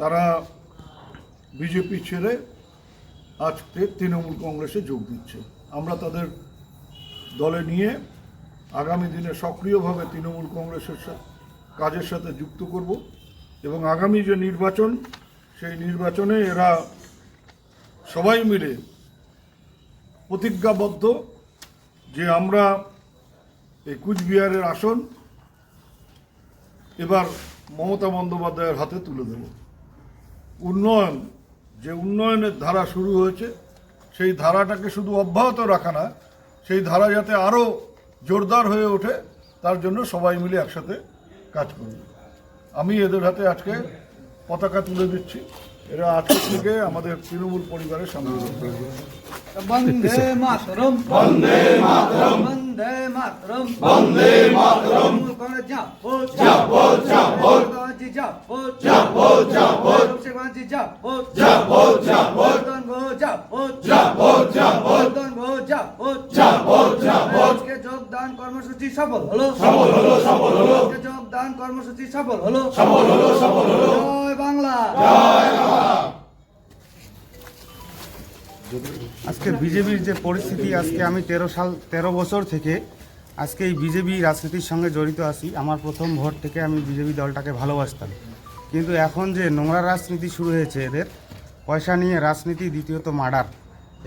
তারা বিজেপি ছেড়ে আজকে তৃণমূল কংগ্রেসে যোগ দিচ্ছে। আমরা তাদের দলে নিয়ে আগামী দিনে সক্রিয়ভাবে তৃণমূল কংগ্রেসের কাজের সাথে যুক্ত করব এবং আগামী যে নির্বাচন, সেই নির্বাচনে এরা সবাই মিলে প্রতিজ্ঞাবদ্ধ যে আমরা এই কুচবিহারের আসন এবার মমতা বন্দ্যোপাধ্যায়ের হাতে তুলে দেব। উন্নয়ন যে উন্নয়নের ধারা শুরু হয়েছে সেই ধারাটাকে শুধু অব্যাহত রাখা না সেই ধারা যাতে আরও জোরদার হয়ে ওঠে তার জন্য সবাই মিলে একসাথে কাজ করবে। আমি এদের হাতে আজকে পতাকা তুলে দিচ্ছি। এরা আজকে থেকে আমাদের তৃণমূল পরিবারের সামনে বন্দে মাতরম। বন্দে মাতরম। বন্দে মাতরম। বন্দে মাতরম। গান্ধী জাপোজ জাপোজ জাপোজ অভিষেক গান্ধী জাপোজ জাপোজ জাপোজ দন গো জাপোজ জাপোজ জাপোজ দন গো জাপোজ জাপোজ জাপোজ আজকে যোগদান কর্মসূচি সফল হলো। সফল হলো সফল হলো। আজকে যোগদান কর্মসূচি সফল হলো। সফল হলো সফল হলো। জয় বাংলা। আজকে বিজেপির যে পরিস্থিতি আজকে আমি তেরো সাল তেরো বছর থেকে আজকে এই বিজেপি রাজনীতির সঙ্গে জড়িত আছি। আমার প্রথম ভোট থেকে আমি বিজেপি দলটাকে ভালোবাসতাম। কিন্তু এখন যে নোংরা রাজনীতি শুরু হয়েছে এদের, পয়সা নিয়ে রাজনীতি দ্বিতীয়ত মার্ডার।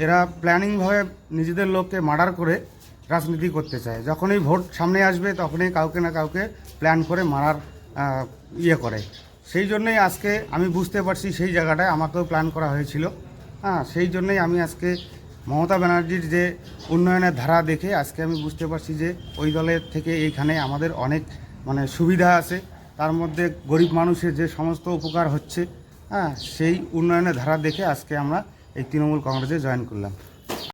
এরা প্ল্যানিংভাবে নিজেদের লোককে মার্ডার করে রাজনীতি করতে চায়। যখনই ভোট সামনে আসবে, তখনই কাউকে না কাউকে প্ল্যান করে মারার ইয়ে করে। সেই জন্যই আজকে আমি বুঝতে পারছি সেই জায়গাটায় আমাকেও প্ল্যান করা হয়েছিল। হ্যাঁ সেই জন্যই আমি আজকে মমতা ব্যানার্জির যে উন্নয়নের ধারা দেখে আজকে আমি বুঝতে পারছি যে ওই দলের থেকে এইখানে আমাদের অনেক মানে সুবিধা আছে। তার মধ্যে গরিব মানুষের যে সমস্ত উপকার হচ্ছে হ্যাঁ সেই উন্নয়নের ধারা দেখে আজকে আমরা এই তৃণমূল কংগ্রেসে জয়েন করলাম।